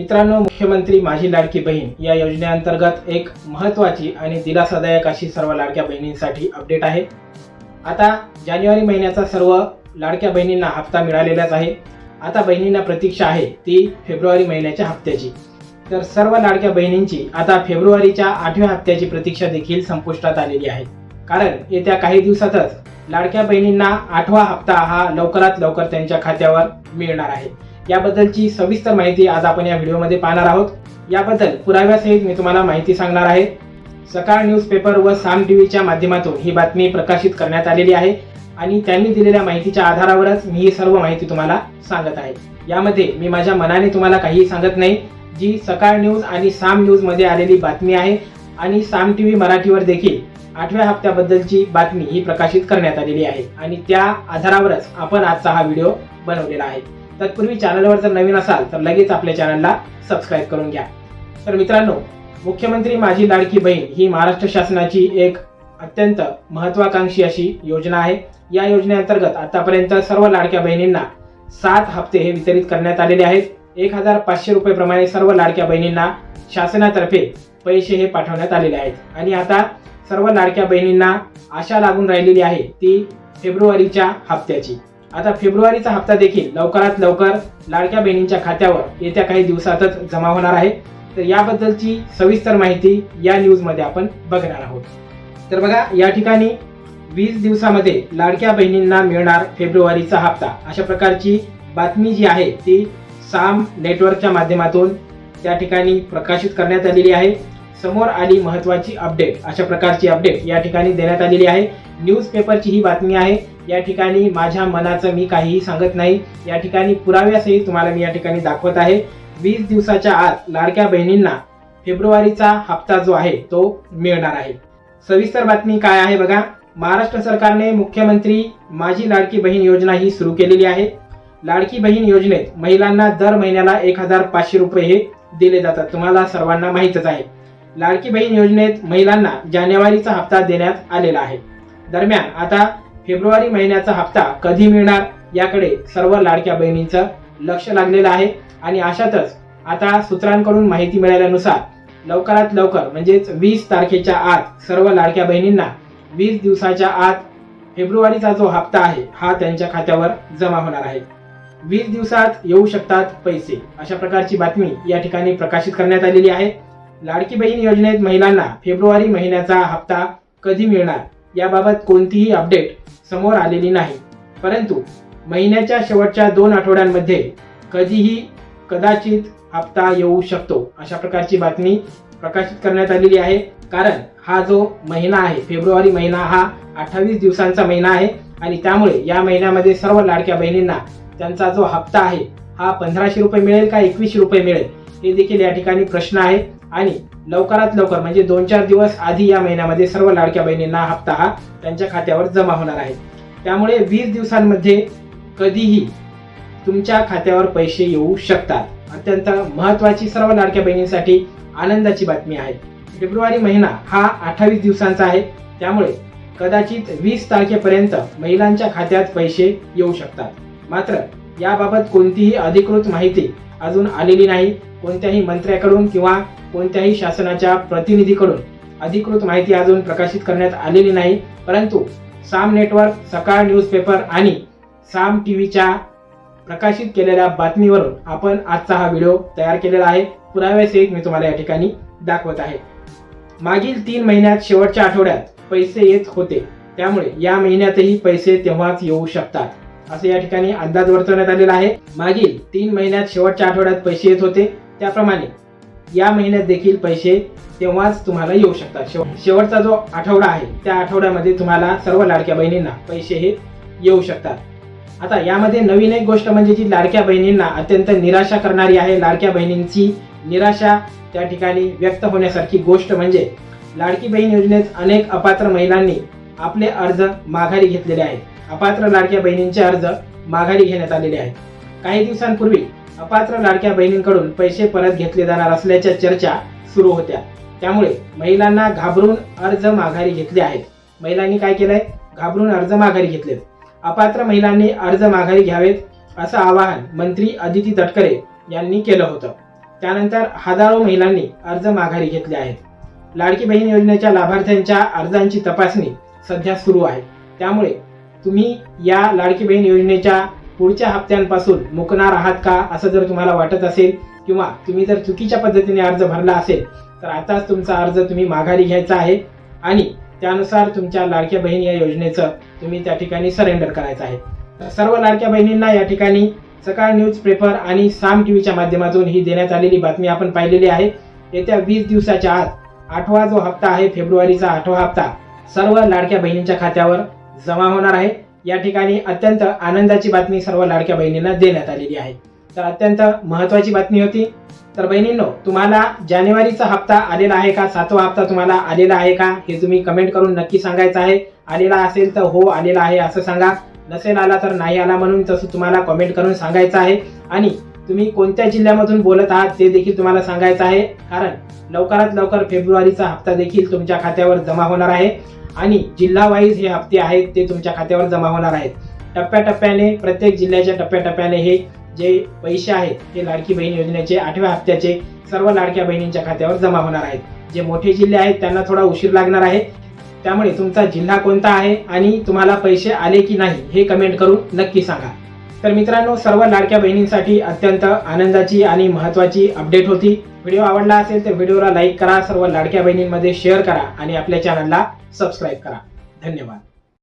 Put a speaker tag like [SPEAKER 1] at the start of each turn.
[SPEAKER 1] मित्रांनो मुख्यमंत्री माझी लाडकी बहीण या योजनेअंतर्गत एक महत्त्वाची आणि दिलासादायक अशी सर्व लाडक्या बहिणींसाठी अपडेट आहे. आता जानेवारी महिन्याचा सर्व लाडक्या बहिणींना हप्ता मिळालेलाच आहे. आता बहिणींना प्रतीक्षा आहे ती फेब्रुवारी महिन्याच्या हप्त्याची. तर सर्व लाडक्या बहिणींची आता फेब्रुवारीच्या आठव्या हप्त्याची प्रतीक्षा देखील संपुष्टात आलेली आहे. कारण येत्या काही दिवसातच लाडक्या बहिणींना आठवा हप्ता हा लवकरात लवकर त्यांच्या खात्यावर मिळणार आहे. याबद्दलची सविस्तर माहिती आज आपण या व्हिडिओमध्ये पाहणार आहोत. याबद्दल पुराव्यासहित मी तुम्हाला माहिती सांगणार आहे. सकाळ न्यूजपेपर व साम टीव्हीच्या माध्यमातून ही बातमी प्रकाशित करण्यात आलेली आहे आणि त्यांनी दिलेल्या माहितीच्या आधारावरच मी ही सर्व माहिती तुम्हाला सांगत आहे. यामध्ये मी माझ्या मनाने तुम्हाला काहीही सांगत नाही. जी सकाळ न्यूज आणि साम न्यूजमध्ये आलेली बातमी आहे आणि साम टी व्ही मराठीवर देखील आठव्या हप्त्याबद्दलची बातमी ही प्रकाशित करण्यात आलेली आहे आणि त्या आधारावरच आपण आजचा हा व्हिडिओ बनवलेला आहे. तत्पूर्वी चॅनलवर जर नवीन असाल तर लगेच आपल्या चॅनलला सबस्क्राईब करून घ्या. तर मित्रांनो मुख्यमंत्री माझी लाडकी बहीण ही महाराष्ट्र शासनाची एक अत्यंत महत्वाकांक्षी अशी योजना आहे. या योजनेअंतर्गत आतापर्यंत सर्व लाडक्या बहिणींना सात हप्ते हे वितरित करण्यात आलेले आहेत. एक हजार पाचशे रुपये प्रमाणे सर्व लाडक्या बहिणींना शासनातर्फे पैसे हे पाठवण्यात आलेले आहेत. आणि आता सर्व लाडक्या बहिणींना आशा लागून राहिलेली आहे ती फेब्रुवारीच्या हप्त्याची. आता फेब्रुवारीचा हप्ता देखील लवकरात लवकर लाडक्या बहिणींच्या खात्यावर येत्या काही दिवसातच जमा होणार आहे. तर याबद्दलची सविस्तर माहिती या न्यूजमध्ये आपण बघणार आहोत. तर बघा या ठिकाणी वीस दिवसामध्ये लाडक्या बहिणींना मिळणार फेब्रुवारीचा हप्ता. अशा प्रकारची बातमी जी आहे ती साम नेटवर्कच्या माध्यमातून त्या ठिकाणी प्रकाशित करण्यात आलेली आहे. समोर आली महत्वाची अपडेट अशा प्रकारची अपडेट या ठिकाणी देण्यात आलेली आहे. न्यूजपेपरची ही बातमी आहे. या ठिकाणी माझ्या मनाचं मी काहीही सांगत नाही. या ठिकाणी पुराव्यासहित तुम्हाला मी या ठिकाणी दाखवत आहे. वीस दिवसाच्या आत लाडक्या बहिणींना फेब्रुवारीचा हप्ता जो आहे तो मिळणार आहे. सविस्तर बातमी काय आहे बघा. महाराष्ट्र सरकारने मुख्यमंत्री माझी लाडकी बहीण योजना ही सुरू केलेली आहे. लाडकी बहीण योजनेत महिलांना दर महिन्याला एक हजार पाचशे रुपये हे दिले जातात. तुम्हाला सर्वांना माहीतच आहे. लाडकी बहीण योजनेत महिलांना जानेवारीचा हप्ता देण्यात आलेला आहे. दरम्यान आता फेब्रुवारी महिन्याचा हप्ता कधी मिळणार याकडे सर्व लाडक्या बहिणींचं लक्ष लागलेलं आहे आणि अशातच आता सूत्रांकडून माहिती मिळाल्यानुसार लवकरात लवकर म्हणजेच वीस तारखेच्या आत सर्व लाडक्या बहिणींना वीस दिवसाच्या आत फेब्रुवारीचा जो हप्ता आहे हा त्यांच्या खात्यावर जमा होणार आहे. वीस दिवसात येऊ शकतात पैसे अशा प्रकारची बातमी या ठिकाणी प्रकाशित करण्यात आलेली आहे. लाडकी बहीण योजनेत महिलांना फेब्रुवारी महिन्याचा हप्ता कधी मिळणार? याबाबत कोणतीही अपडेट समोर आलेली नाही. परंतु महिन्याच्या शेवटच्या दोन आठवड्यांमध्ये कधीही कदाचित हप्ता येऊ शकतो अशा प्रकारची बातमी प्रकाशित करण्यात आलेली आहे. कारण हा जो महिना आहे फेब्रुवारी महिना हा अठ्ठावीस दिवसांचा महिना आहे आणि त्यामुळे या महिन्यामध्ये सर्व लाडक्या बहिणींना त्यांचा जो हप्ता आहे हा पंधराशे रुपये मिळेल का एकवीसशे रुपये मिळेल? हे देखील या ठिकाणी प्रश्न आहे. आणि लवकरात लवकर म्हणजे दोन चार दिवस आधी या महिन्यामध्ये सर्व लाडक्या बहिणींना हप्ता हा त्यांच्या खात्यावर जमा होणार आहे. त्यामुळे वीस दिवसांमध्ये कधीही तुमच्या खात्यावर पैसे येऊ शकतात. अत्यंत महत्वाची सर्व लाडक्या बहिणींसाठी आनंदाची बातमी आहे. फेब्रुवारी महिना हा अठ्ठावीस दिवसांचा आहे. त्यामुळे कदाचित वीस तारखेपर्यंत महिलांच्या खात्यात पैसे येऊ शकतात. मात्र याबाबत कोणतीही अधिकृत माहिती अजून आलेली नाही. कोणत्याही मंत्र्याकडून किंवा कोणत्याही शासनाच्या प्रतिनिधीकडून अधिकृत माहिती अजून प्रकाशित करण्यात आलेली नाही. परंतु साम नेटवर्क सकाळ न्यूजपेपर आणि साम टी व्हीच्या प्रकाशित केलेल्या बातमीवरून आपण आजचा हा व्हिडिओ तयार केलेला आहे. पुराव्यासहित मी तुम्हाला या ठिकाणी दाखवत आहे. मागील तीन महिन्यात शेवटच्या आठवड्यात पैसे येत होते. त्यामुळे या महिन्यातही पैसे तेव्हाच येऊ शकतात. असं या ठिकाणी अंदाज वर्तवण्यात आलेला आहे. मागील तीन महिन्यात शेवटच्या आठवड्यात पैसे येत होते. त्याप्रमाणे या महिन्यात देखील पैसे तेव्हाच तुम्हाला येऊ शकतात. शेव- शेवटचा जो आठवडा आहे त्या आठवड्यामध्ये तुम्हाला सर्व लाडक्या बहिणींना पैसे हे येऊ शकतात. आता यामध्ये नवीन एक गोष्ट म्हणजे जी लाडक्या बहिणींना अत्यंत निराशा करणारी आहे लाडक्या बहिणींची निराशा त्या ठिकाणी व्यक्त होण्यासारखी गोष्ट म्हणजे लाडकी बहीण योजनेत अनेक अपात्र महिलांनी आपले अर्ज माघारी घेतलेले आहेत. अपात्र लाडक्या बहिणींचे अर्ज माघारी घेण्यात आलेले आहेत. काही दिवसांपूर्वी अपात्र लाडक्या बहिणींकडून पैसे परत घेतले जाणार असल्याच्या चर्चा सुरू होत्या. त्यामुळे महिलांना घाबरून अर्ज माघारी घेतले आहेत. महिलांनी काय केलंय? घाबरून अर्ज माघारी घेतलेत. अपात्र महिलांनी अर्ज माघारी घ्यावेत असं आवाहन मंत्री अदिती तटकरे यांनी केलं होतं. त्यानंतर हजारो महिलांनी अर्ज माघारी घेतले आहेत. लाडकी बहीण योजनेच्या लाभार्थ्यांच्या अर्जांची तपासणी सध्या सुरू आहे. त्यामुळे तुम्ही या लाडकी बहीण योजनेच्या पुढच्या हप्त्यांपासून मुकणार आहात का? असं जर तुम्हाला वाटत असेल किंवा तुम्ही जर चुकीच्या पद्धतीने अर्ज भरला असेल तर आताच तुमचा अर्ज तुम्ही माघारी घ्यायचा आहे आणि त्यानुसार तुमच्या लाडक्या बहीण या योजनेचं तुम्ही त्या ठिकाणी सरेंडर करायचं आहे. तर सर्व लाडक्या बहिणींना या ठिकाणी सकाळ न्यूज पेपर आणि साम टीव्हीच्या माध्यमातून ही देण्यात आलेली बातमी आपण पाहिलेली आहे. येत्या वीस दिवसाच्या आत आठवा जो हप्ता आहे फेब्रुवारीचा आठवा हप्ता सर्व लाडक्या बहिणींच्या खात्यावर जमा होणार आहे. या ठिकाणी अत्यंत आनंदाची बातमी सर्व लाडक्या बहिणींना देण्यात आलेली आहे. तर अत्यंत महत्वाची बातमी होती. तर बहिणींनो तुम्हाला जानेवारीचा हप्ता आलेला आहे का? सातवा हप्ता तुम्हाला आलेला आहे का? हे तुम्ही कमेंट करून नक्की सांगायचं आहे. आलेला असेल तर हो आलेला आहे असं सांगा. नसेल आला तर नाही आला म्हणून तसं तुम्हाला कमेंट करून सांगायचं आहे. आणि तुम्ही कोणत्या जिल्ह्यामधून बोलत आहात ते देखील तुम्हाला सांगायचं आहे. कारण लवकरात लवकर फेब्रुवारीचा हप्ता देखील तुमच्या खात्यावर जमा होणार आहे. आणि जिल्हा वाईज हे हप्ते आहेत ते तुमच्या खात्यावर जमा होणार आहेत. टप्प्याटप्प्याने प्रत्येक जिल्ह्याच्या टप्प्याटप्प्याने हे जे पैसे आहेत ते लाडकी बहीण योजनेचे आठव्या हप्त्याचे सर्व लाडक्या बहिणींच्या खात्यावर जमा होणार आहेत. जे मोठे जिल्हे आहेत त्यांना थोडा उशीर लागणार आहे. त्यामुळे तुमचा जिल्हा कोणता आहे आणि तुम्हाला पैसे आले की नाही हे कमेंट करून नक्की सांगा. तर मित्रांनो सर्व लाडक्या बहिणींसाठी अत्यंत आनंदाची आणि महत्त्वाची अपडेट होती. व्हिडिओ आवडला असेल तर व्हिडिओला लाईक करा सर्व लाडक्या बहिणींमध्ये शेअर करा आणि आपल्या चॅनलला सबस्क्राईब करा. धन्यवाद.